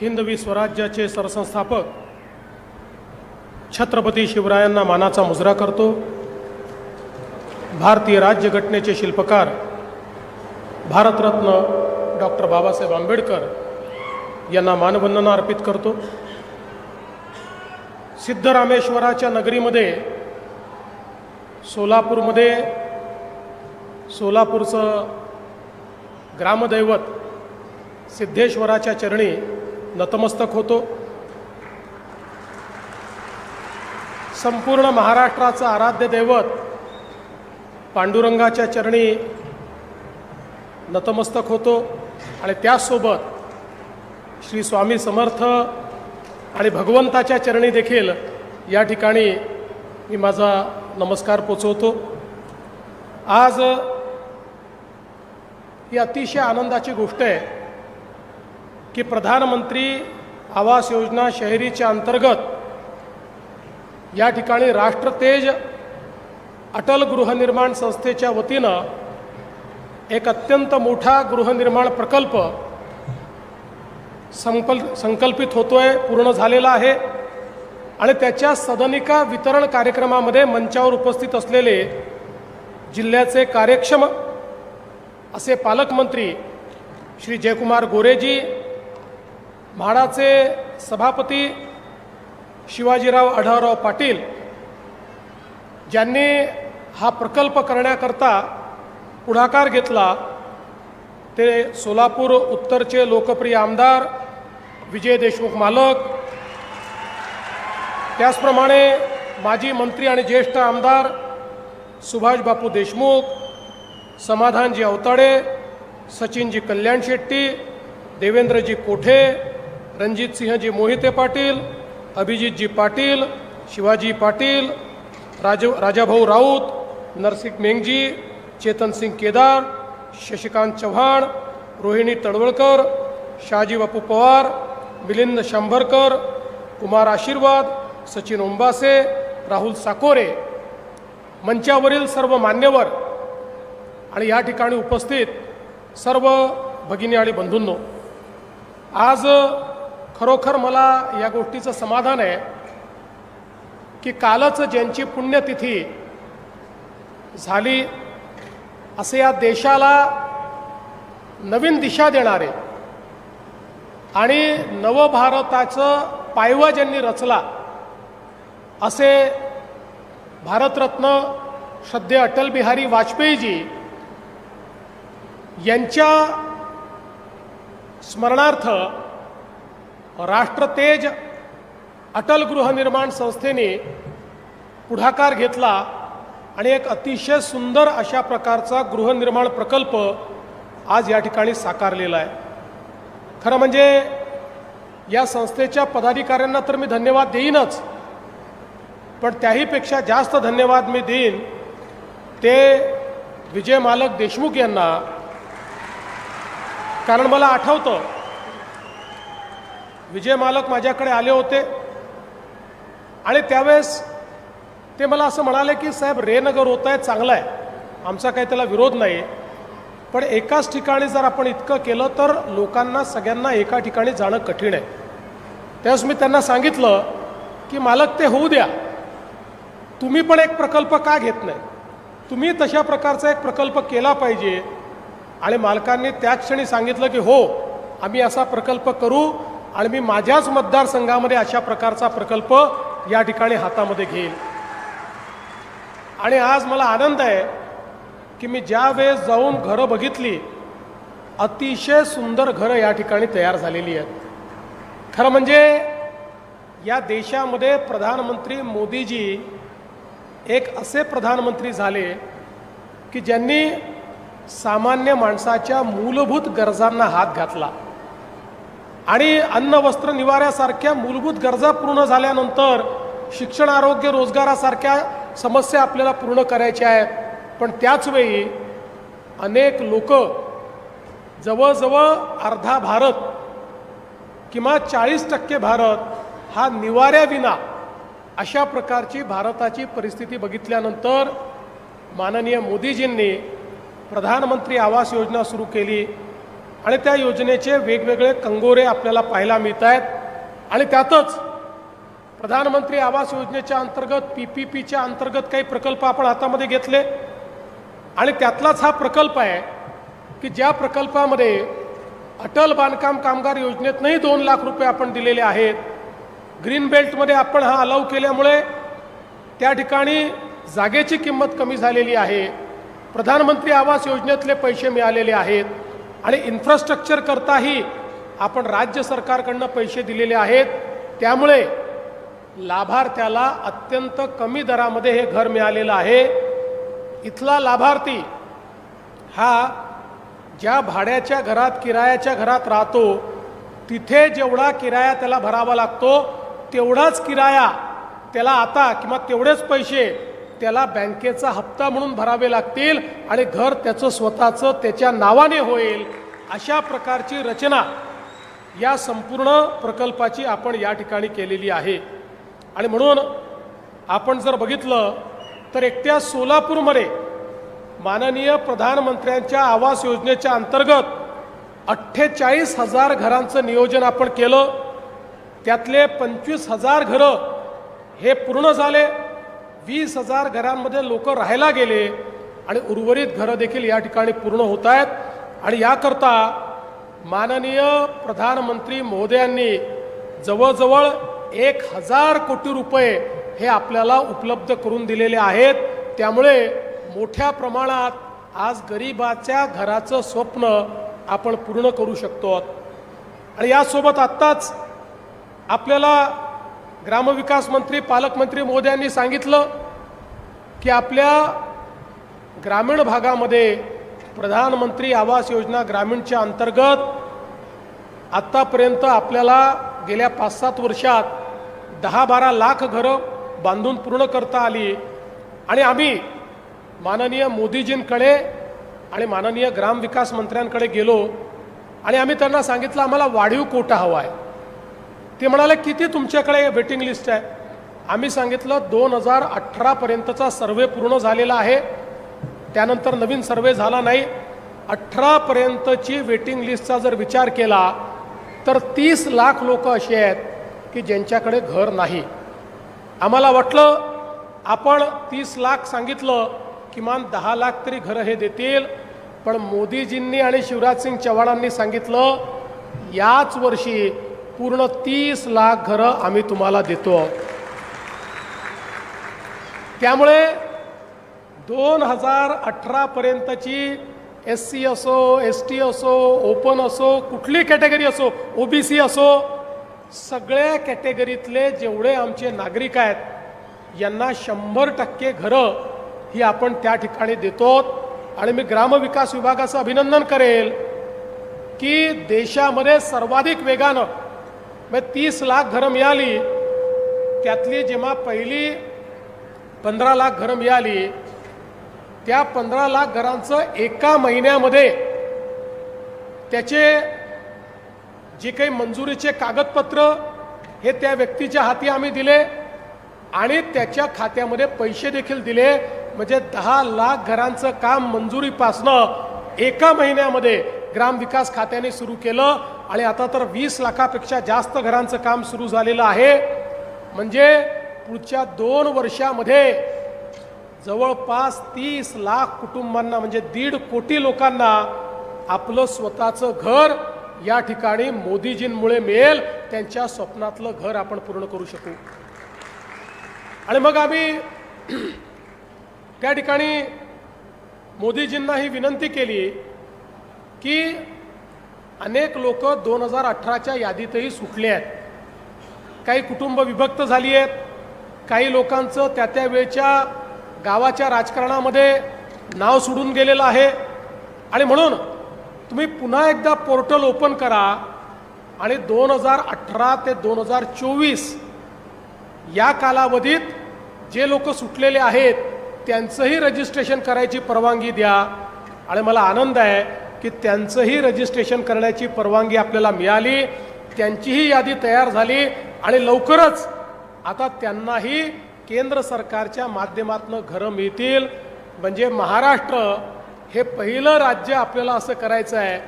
हिंदवी स्वराज्याचे सरसंस्थापक छत्रपती शिवरायांना मानाचा मुजरा करतो. भारतीय राज्यघटनेचे शिल्पकार भारतरत्न डॉक्टर बाबासाहेब आंबेडकर यांना मानवंदना अर्पित करतो. सिद्धरामेश्वराच्या नगरीमध्ये सोलापूरमध्ये सोलापूरचं ग्रामदैवत सिद्धेश्वराच्या चरणी नतमस्तक होतो. संपूर्ण महाराष्ट्राचं आराध्य दैवत पांडुरंगाच्या चरणी नतमस्तक होतो आणि त्याचसोबत श्री स्वामी समर्थ आणि भगवंताच्या चरणी देखील या ठिकाणी मी माझा नमस्कार पोचवतो. आज ही अतिशय आनंदाची गोष्ट आहे. की प्रधानमंत्री आवास योजना शहरीच्या अंतर्गत या ठिकाणी राष्ट्रतेज अटल गृहनिर्माण संस्थेच्या वतीनं एक अत्यंत मोठा गृहनिर्माण प्रकल्प संकल संकल्पित होतो आहे पूर्ण झालेला आहे. आणि त्याच्या सदनिका वितरण कार्यक्रमामध्ये मंचावर उपस्थित असलेले जिल्ह्याचे कार्यक्षम असे पालकमंत्री श्री जयकुमार गोरेजी म्हाडाचे सभापती शिवाजीराव आढळराव पाटील ज्यांनी हा प्रकल्प करण्याकरता पुढाकार घेतला ते सोलापूर उत्तरचे लोकप्रिय आमदार विजय देशमुख मालक त्याचप्रमाणे माजी मंत्री आणि ज्येष्ठ आमदार सुभाष बापू देशमुख समाधानजी अवताडे सचिनजी कल्याण शेट्टी देवेंद्रजी कोठे रणजितसिंहजी मोहिते पाटील अभिजितजी पाटील शिवाजी पाटील राज राजाभाऊ राऊत नरसिंग मेंगजी चेतनसिंग केदार शशिकांत चव्हाण रोहिणी तळवळकर शहाजी बापू पवार मिलिंद शंभरकर कुमार आशीर्वाद सचिन ओंबासे राहुल साकोरे. मंचावरील सर्व मान्यवर आणि या ठिकाणी उपस्थित सर्व भगिनी आणि बंधूंनो आज खरोखर मला या गोष्टीचं समाधान आहे की कालच ज्यांची पुण्यतिथी झाली असे या देशाला नवीन दिशा देणारे आणि नवभारताचं पायवा ज्यांनी रचला असे भारतरत्न श्रद्धे अटल बिहारी वाजपेयीजी यांच्या स्मरणार्थ राष्ट्रतेज अटल गृहनिर्माण संस्थेने पुढाकार घेतला आणि एक अतिशय सुंदर अशा प्रकारचा गृहनिर्माण प्रकल्प आज या ठिकाणी साकारलेला आहे. खरं म्हणजे या संस्थेच्या पदाधिकाऱ्यांना तर मी धन्यवाद देईनच पण त्याहीपेक्षा जास्त धन्यवाद मी देईन ते विजय मालक देशमुख यांना. कारण मला आठवतं विजय मालक माझ्याकडे आले होते. आणि त्यावेळेस ते मला असं म्हणाले की साहेब रेनगर होत आहे चांगलं आहे. आमचा काही त्याला विरोध नाही पण एकाच ठिकाणी जर आपण इतकं केलं तर लोकांना सगळ्यांना एका ठिकाणी जाणं कठीण आहे. त्यावेळेस मी त्यांना सांगितलं की मालक ते होऊ द्या. तुम्ही पण एक प्रकल्प का घेत नाही? तुम्ही तशा प्रकारचा एक प्रकल्प केला पाहिजे. आणि मालकांनी त्या क्षणी सांगितलं की हो आम्ही असा प्रकल्प करू आणि मी माझ्याच मतदारसंघामध्ये अशा प्रकारचा प्रकल्प या ठिकाणी हातामध्ये घेईल आणि आज मला आनंद आहे की मी ज्या वेळेस जाऊन घरं बघितली अतिशय सुंदर घरं या ठिकाणी तयार झालेली आहेत. खरं म्हणजे या देशामध्ये प्रधानमंत्री मोदीजी एक असे प्रधानमंत्री झाले की ज्यांनी सामान्य माणसाच्या मूलभूत गरजांना हात घातला. आणि अन्न वस्त्र निवाऱ्यासारख्या मूलभूत गरजा पूर्ण झाल्यानंतर शिक्षण आरोग्य रोजगारासारख्या समस्या आपल्याला पूर्ण करायच्या आहेत. पण त्याचवेळी अनेक लोक जवळजवळ अर्धा भारत किंवा चाळीस टक्के भारत हा निवाऱ्याविना अशा प्रकारची भारताची परिस्थिती बघितल्यानंतर माननीय मोदीजींनी प्रधानमंत्री आवास योजना सुरू केली. आणि त्या योजनेचे वेगवेगळे कंगोरे आपल्याला पाहायला मिळत आहेत आणि त्यातच प्रधानमंत्री आवास योजनेच्या अंतर्गत पी पी पीच्या अंतर्गत काही प्रकल्प आपण हातामध्ये घेतले. आणि त्यातलाच हा प्रकल्प आहे की ज्या प्रकल्पामध्ये अटल बांधकाम कामगार योजनेतनंही दोन लाख रुपये आपण दिलेले आहेत. ग्रीन बेल्टमध्ये आपण हा अलाव केल्यामुळे त्या ठिकाणी जागेची किंमत कमी झालेली आहे. प्रधानमंत्री आवास योजनेतले पैसे मिळालेले आहेत. आणि इन्फ्रास्ट्रक्चर करताही आपण राज्य सरकारकडनं पैसे दिलेले आहेत. त्यामुळे लाभार्थ्याला अत्यंत कमी दरामध्ये हे घर मिळालेलं आहे. इथला लाभार्थी हा ज्या भाड्याच्या घरात किरायाच्या घरात राहतो तिथे जेवढा किराया त्याला भरावा लागतो तेवढाच किराया त्याला आता किंवा तेवढेच पैसे त्याला बँकेचा हप्ता म्हणून भरावे लागतील आणि घर त्याचं स्वतःचं त्याच्या नावाने होईल. अशा प्रकारची रचना या संपूर्ण प्रकल्पाची आपण या ठिकाणी केलेली आहे. आणि म्हणून आपण जर बघितलं तर एकट्या सोलापूरमध्ये माननीय प्रधानमंत्र्यांच्या आवास योजनेच्या अंतर्गत अठ्ठेचाळीस हजार घरांचं नियोजन आपण केलं. त्यातले पंचवीस हजार घरं हे पूर्ण झाले. वीस हजार घरांमध्ये लोक राहायला गेले आणि उर्वरित घरं देखील या ठिकाणी पूर्ण होत आहेत. आणि याकरता माननीय प्रधानमंत्री महोदयांनी जवळजवळ एक हजार कोटी रुपये हे आपल्याला उपलब्ध करून दिलेले आहेत. त्यामुळे मोठ्या प्रमाणात आज गरिबाच्या घराचं स्वप्न आपण पूर्ण करू शकतो. आणि यासोबत आत्ताच आपल्याला ग्रामविकास मंत्री पालकमंत्री मोदयांनी सांगितलं की आपल्या ग्रामीण भागामध्ये प्रधानमंत्री आवास योजना ग्रामीणच्या अंतर्गत आत्तापर्यंत आपल्याला गेल्या पाच सात वर्षात दहा बारा लाख घरं बांधून पूर्ण करता आली. आणि आम्ही माननीय मोदीजींकडे आणि माननीय ग्रामविकास मंत्र्यांकडे गेलो आणि आम्ही त्यांना सांगितलं आम्हाला वाढीव कोटा हवा आहे. ते म्हणाले किती तुमच्याकडे वेटिंग लिस्ट आहे? आम्ही सांगितलं दोन हजार अठरापर्यंतचा सर्वे पूर्ण झालेला आहे. त्यानंतर नवीन सर्वे झाला नाही. अठरापर्यंतची वेटिंग लिस्टचा जर विचार केला तर तीस लाख लोक असे आहेत की ज्यांच्याकडे घर नाही. आम्हाला वाटलं आपण तीस लाख सांगितलं किमान दहा लाख तरी घरं हे देतील. पण मोदीजींनी आणि शिवराज सिंग चव्हाणांनी सांगितलं याच वर्षी पूर्ण तीस लाख घरं आम्ही तुम्हाला देतो. त्यामुळे दोन हजार अठरापर्यंतची एस सी असो एस टी असो ओपन असो कुठली कॅटेगरी असो ओबीसी असो सगळ्या कॅटेगरीतले जेवढे आमचे नागरिक आहेत यांना शंभर टक्के घरं ही आपण त्या ठिकाणी देतो. आणि मी ग्रामविकास विभागाचं अभिनंदन करेल की देशामध्ये सर्वाधिक वेगानं म्हणजे तीस लाख घरं मिळाली. त्यातली जेव्हा पहिली पंधरा लाख घरं मिळाली त्या पंधरा लाख घरांचं एका महिन्यामध्ये त्याचे जे काही मंजुरीचे कागदपत्र हे त्या व्यक्तीच्या हाती आम्ही दिले आणि त्याच्या खात्यामध्ये पैसे देखील दिले. म्हणजे दहा लाख घरांचं काम मंजुरीपासनं एका महिन्यामध्ये ग्रामविकास खात्याने सुरू केलं. आणि आता तर वीस लाखापेक्षा जास्त घरांचं काम सुरू झालेलं आहे. म्हणजे पुढच्या दोन वर्षामध्ये जवळपास तीस लाख कुटुंबांना म्हणजे दीड कोटी लोकांना आपलं स्वतःचं घर या ठिकाणी मोदीजींमुळे मिळेल. त्यांच्या स्वप्नातलं घर आपण पूर्ण करू शकू. आणि मग आम्ही त्या ठिकाणी मोदीजींना ही विनंती केली की अनेक लोक दोन हजार अठराच्या यादीतही सुटले आहेत. काही कुटुंब विभक्त झाली आहेत. काही लोकांचं त्या त्या वेळच्या गावाच्या राजकारणामध्ये नाव सोडून गेलेलं आहे. आणि म्हणून तुम्ही पुन्हा एकदा पोर्टल ओपन करा आणि दोन हजार अठरा ते दोन हजार चोवीस या कालावधीत जे लोक सुटलेले आहेत त्यांचंही रजिस्ट्रेशन करायची परवानगी द्या. आणि मला आनंद आहे की त्यांचंही रजिस्ट्रेशन करण्याची परवानगी आपल्याला मिळाली त्यांचीही यादी तयार झाली आणि लवकरच आता त्यांनाही केंद्र सरकारच्या माध्यमातून घरं मिळतील. म्हणजे महाराष्ट्र हे पहिलं राज्य आपल्याला असं करायचं आहे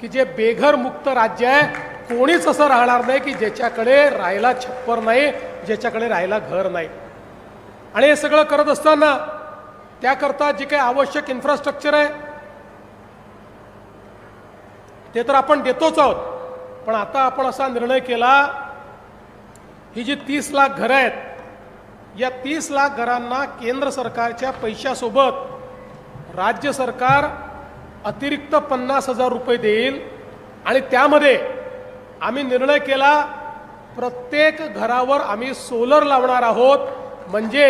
की जे बेघर मुक्त राज्य आहे. कोणीच असं राहणार नाही की ज्याच्याकडे राहायला छप्पर नाही ज्याच्याकडे राहायला घर नाही. आणि हे सगळं करत असताना त्याकरता जे काही आवश्यक इन्फ्रास्ट्रक्चर आहे ते तर आपण देतोच आहोत. पण आता आपण असा निर्णय केला ही जी तीस लाख घरं आहेत या तीस लाख घरांना केंद्र सरकारच्या पैशासोबत राज्य सरकार अतिरिक्त पन्नास हजार रुपये देईल आणि त्यामध्ये आम्ही निर्णय केला प्रत्येक घरावर आम्ही सोलर लावणार आहोत. म्हणजे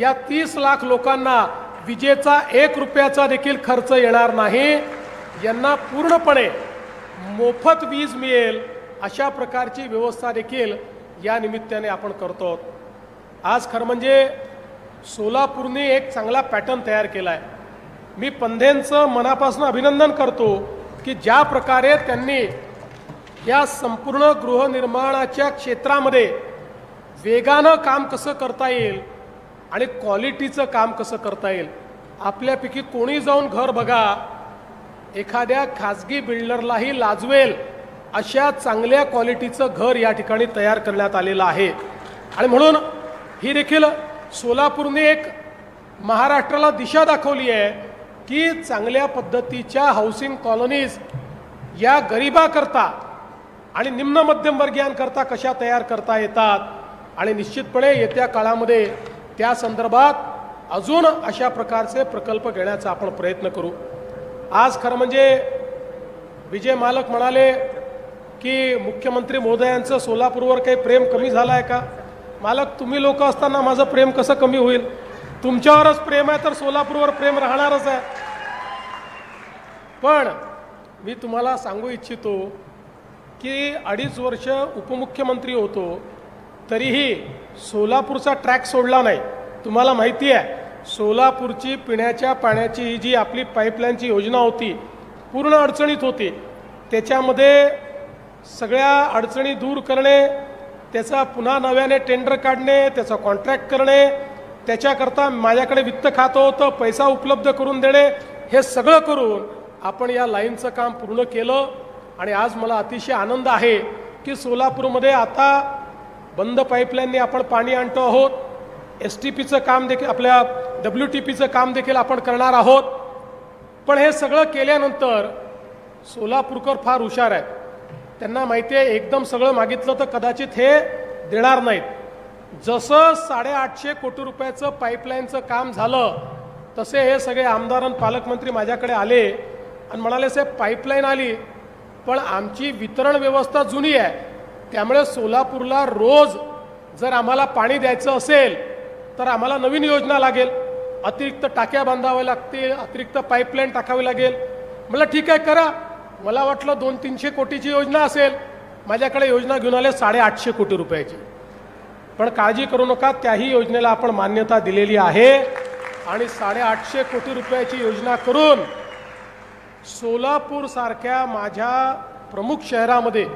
या तीस लाख लोकांना विजेचा एक रुपयाचा देखील खर्च येणार नाही. यांना पूर्णपणे मोफत वीज मिळेल अशा प्रकारची व्यवस्था देखील या निमित्ताने आपण करतो. आज खरं म्हणजे सोलापूरने एक चांगला पॅटर्न तयार केला आहे मी पंधेंचं मनापासून अभिनंदन करतो की ज्या प्रकारे त्यांनी या संपूर्ण गृहनिर्माणाच्या क्षेत्रामध्ये वेगानं काम कसं करता येईल आणि क्वालिटीचं काम कसं करता येईल. आपल्यापैकी कोणी जाऊन घर बघा एखाद्या खाजगी बिल्डरलाही लाजवेल अशा चांगल्या क्वालिटीचं घर या ठिकाणी तयार करण्यात आलेलं आहे. आणि म्हणून ही देखील सोलापूरने एक महाराष्ट्राला दिशा दाखवली आहे की चांगल्या पद्धतीच्या हाऊसिंग कॉलनीज या गरिबाकरता आणि निम्न मध्यमवर्गीयांकरता कशा तयार करता येतात? आणि निश्चितपणे येत्या काळामध्ये त्या संदर्भात अजून अशा प्रकारचे प्रकल्प घेण्याचा आपण प्रयत्न करू. आज खरं म्हणजे विजय मालक म्हणाले की मुख्यमंत्री महोदयांचं सोलापूरवर काही प्रेम कमी झालं आहे का? मालक तुम्ही लोक असताना माझं प्रेम कसं कमी होईल? तुमच्यावरच प्रेम आहे तर सोलापूरवर प्रेम राहणारच आहे. पण मी तुम्हाला सांगू इच्छितो की अडीच वर्ष उपमुख्यमंत्री होतो तरीही सोलापूरचा ट्रॅक सोडला नाही. तुम्हाला माहिती आहे सोलापूरची पिण्याच्या पाण्याची ही जी आपली पाईपलाईनची योजना होती पूर्ण अडचणीत होती. त्याच्यामध्ये सगळ्या अडचणी दूर करणे त्याचा पुन्हा नव्याने टेंडर काढणे त्याचा कॉन्ट्रॅक्ट करणे त्याच्याकरता माझ्याकडे वित्त खातं होतं पैसा उपलब्ध करून देणे हे सगळं करून आपण या लाईनचं काम पूर्ण केलं. आणि आज मला अतिशय आनंद आहे की सोलापूरमध्ये आता बंद पाईपलाईनने आपण पाणी आणतो आहोत. एस टी पीचं काम देखील आपल्या डब्ल्यू टी पीचं काम देखील आपण करणार आहोत. पण हे सगळं केल्यानंतर सोलापूरकर फार हुशार आहेत. त्यांना माहिती आहे एकदम सगळं मागितलं तर कदाचित हे देणार नाहीत. जसं साडेआठशे कोटी रुपयाचं पाईपलाईनचं काम झालं तसे हे सगळे आमदार आणि पालकमंत्री माझ्याकडे आले आणि म्हणाले साहेब पाईपलाईन आली पण आमची वितरण व्यवस्था जुनी आहे. त्यामुळे सोलापूरला रोज जर आम्हाला पाणी द्यायचं असेल तर आम्हाला नवीन योजना लागेल. अतिरिक्त टाक्या बांधाव्या लागतील अतिरिक्त पाईपलाईन टाकावी लागेल. मला ठीक आहे करा. मला वाटलं दोन तीनशे कोटीची योजना असेल. माझ्याकडे योजना घेऊन आले साडेआठशे कोटी रुपयाची. पण काळजी करू नका त्याही योजनेला आपण मान्यता दिलेली आहे. आणि साडेआठशे कोटी रुपयाची योजना करून सोलापूरसारख्या माझ्या प्रमुख शहरामध्ये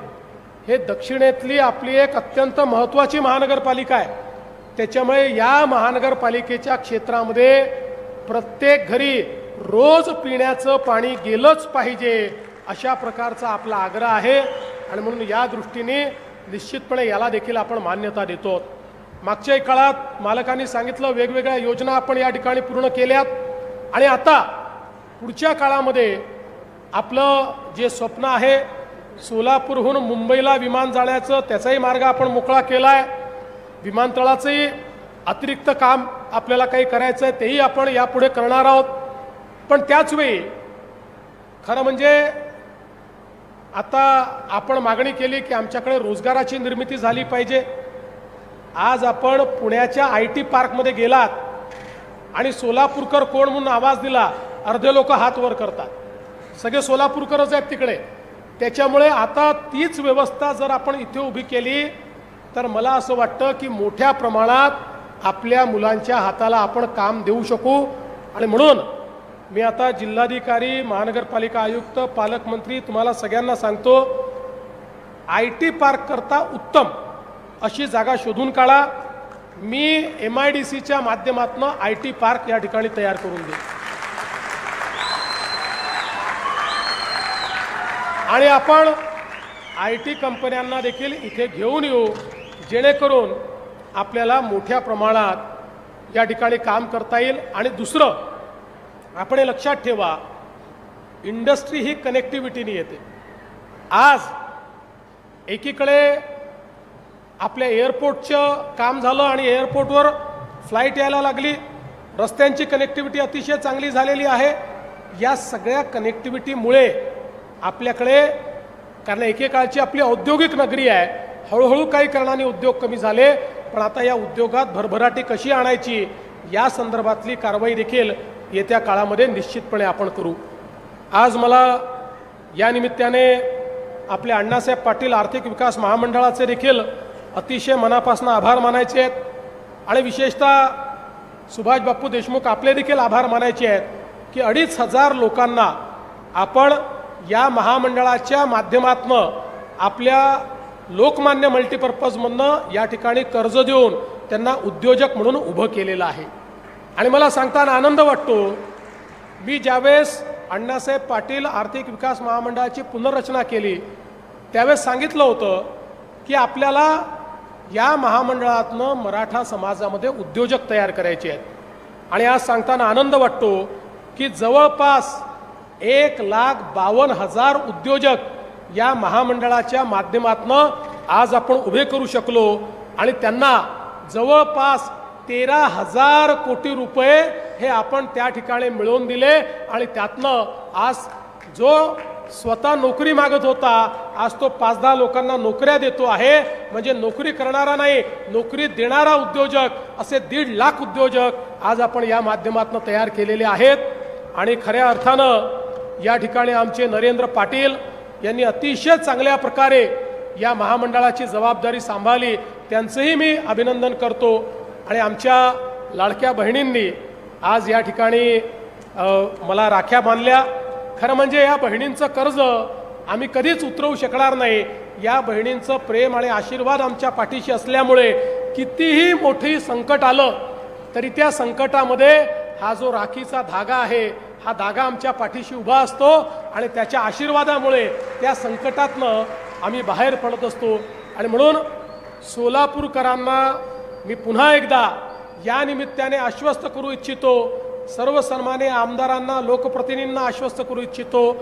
हे दक्षिणेतली आपली एक अत्यंत महत्त्वाची महानगरपालिका आहे. त्याच्यामुळे या महानगरपालिकेच्या क्षेत्रामध्ये प्रत्येक घरी रोज पिण्याचं पाणी गेलंच पाहिजे अशा प्रकारचा आपला आग्रह आहे. आणि म्हणून या दृष्टीने निश्चितपणे याला देखील आपण मान्यता देतो. मागच्याही काळात मालकांनी सांगितलं वेगवेगळ्या योजना आपण या ठिकाणी पूर्ण केल्यात. आणि आता पुढच्या काळामध्ये आपलं जे स्वप्न आहे सोलापूरहून मुंबईला विमान जाण्याचं त्याचाही मार्ग आपण मोकळा केला आहे विमानतळाचंही अतिरिक्त काम आपल्याला काही करायचं आहे तेही आपण यापुढे करणार आहोत. पण त्याचवेळी खरं म्हणजे आता आपण मागणी केली की आमच्याकडे रोजगाराची निर्मिती झाली पाहिजे. आज आपण पुण्याच्या आय टी पार्कमध्ये गेलात आणि सोलापूरकर कोण म्हणून आवाज दिला अर्धे लोक हात वर करतात. सगळे सोलापूरकरच आहेत तिकडे. त्याच्यामुळे आता तीच व्यवस्था जर आपण इथे उभी केली तर मला असं वाटतं की मोठ्या प्रमाणात आपल्या मुलांच्या हाताला आपण काम देऊ शकू. आणि म्हणून मी आता जिल्हाधिकारी महानगरपालिका आयुक्त पालकमंत्री तुम्हाला सगळ्यांना सांगतो आय टी पार्क करता उत्तम अशी जागा शोधून काढा. मी एम आय डी सीच्या माध्यमातून आय टी पार्क या ठिकाणी तयार करून देईन. आणि आपण आय टी कंपन्यांना देखील इथे घेऊन येऊ. जेणेकरून आपल्याला मोठ्या प्रमाणात या ठिकाणी काम करता येईल. आणि दुसरं आपण हे लक्षात ठेवा इंडस्ट्री ही कनेक्टिव्हिटीने येते. आज एकीकडे आपल्या एअरपोर्टचं काम झालं आणि एअरपोर्टवर फ्लाईट यायला लागली. रस्त्यांची कनेक्टिव्हिटी अतिशय चांगली झालेली आहे. या सगळ्या कनेक्टिव्हिटीमुळे आपल्याकडे कारण एकेकाळची आपली औद्योगिक नगरी आहे हळूहळू काही कारणाने उद्योग कमी झाले पण आता या उद्योगात भरभराटी कशी आणायची या संदर्भातली कारवाई देखील येत्या काळामध्ये निश्चितपणे आपण करू. आज मला या निमित्ताने आपले अण्णासाहेब पाटील आर्थिक विकास महामंडळाचे देखील अतिशय मनापासून आभार मानायचे आहेत आणि विशेषतः सुभाष बापू देशमुख आपले देखील आभार मानायचे आहेत की अडीच हजार लोकांना आपण या महामंडळाच्या माध्यमातनं आपल्या लोकमान्य मल्टीपर्पजमधनं या ठिकाणी कर्ज देऊन त्यांना उद्योजक म्हणून उभं केलेलं आहे. आणि मला सांगताना आनंद वाटतो मी ज्यावेळेस अण्णासाहेब पाटील आर्थिक विकास महामंडळाची पुनर्रचना केली त्यावेळेस सांगितलं होतं की आपल्याला या महामंडळातनं मराठा समाजामध्ये उद्योजक तयार करायचे आहेत. आणि आज सांगताना आनंद वाटतो की जवळपास एक लाख बावन्न हजार उद्योजक या महामंडळाच्या माध्यमातनं आज आपण उभे करू शकलो आणि त्यांना जवळपास तेरा हजार कोटी रुपये हे आपण त्या ठिकाणी मिळवून दिले आणि त्यातनं आज जो स्वतः नोकरी मागत होता आज तो पाच दहा लोकांना नोकऱ्या देतो आहे. म्हणजे नोकरी करणारा नाही नोकरी देणारा उद्योजक असे दीड लाख उद्योजक आज आपण या माध्यमातून तयार केलेले आहेत. आणि खऱ्या अर्थानं या ठिकाणी आमचे नरेंद्र पाटील यांनी अतिशय चांगल्या प्रकारे या महामंडळाची जबाबदारी सांभाळली. त्यांचंही मी अभिनंदन करतो. आणि आमच्या लाडक्या बहिणींनी आज या ठिकाणी मला राख्या बांधल्या. खरं म्हणजे या बहिणींचं कर्ज आम्ही कधीच उतरवू शकणार नाही. या बहिणींचं प्रेम आणि आशीर्वाद आमच्या पाठीशी असल्यामुळे कितीही मोठी संकट आलं तरी त्या संकटामध्ये हा जो राखीचा धागा आहे हा धागा आमच्या पाठीशी उभा असतो आणि त्याच्या आशीर्वादामुळे त्या संकटातनं आम्ही बाहेर पडत असतो. आणि म्हणून सोलापूरकरांना मी पुन्हा एकदा या निमित्ताने आश्वस्त करू इच्छितो. सर्व सन्माने आमदारांना लोकप्रतिनिधींना आश्वस्त करू इच्छितो.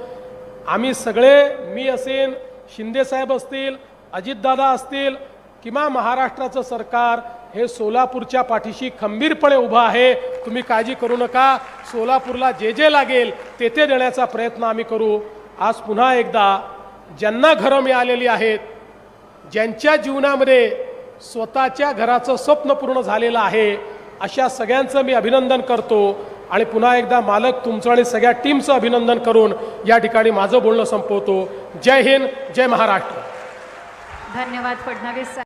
आम्ही सगळे मी असेन शिंदेसाहेब असतील अजितदादा असतील किंवा महाराष्ट्राचं सरकार हे सोलापूरच्या पाठीशी खंबीरपणे उभं आहे. तुम्ही काळजी करू नका. सोलापूरला जे जे लागेल ते ते देण्याचा प्रयत्न आम्ही करू. आज पुन्हा एकदा ज्यांना घरं मिळालेली आहेत ज्यांच्या जीवनामध्ये स्वतःच्या घराचं स्वप्न पूर्ण झालेलं आहे अशा सगळ्यांचं मी अभिनंदन करतो. आणि पुन्हा एकदा मालक तुमचं आणि सगळ्या टीमचं अभिनंदन करून या ठिकाणी माझं बोलणं संपवतो. जय हिंद जय महाराष्ट्र. धन्यवाद फडणवीस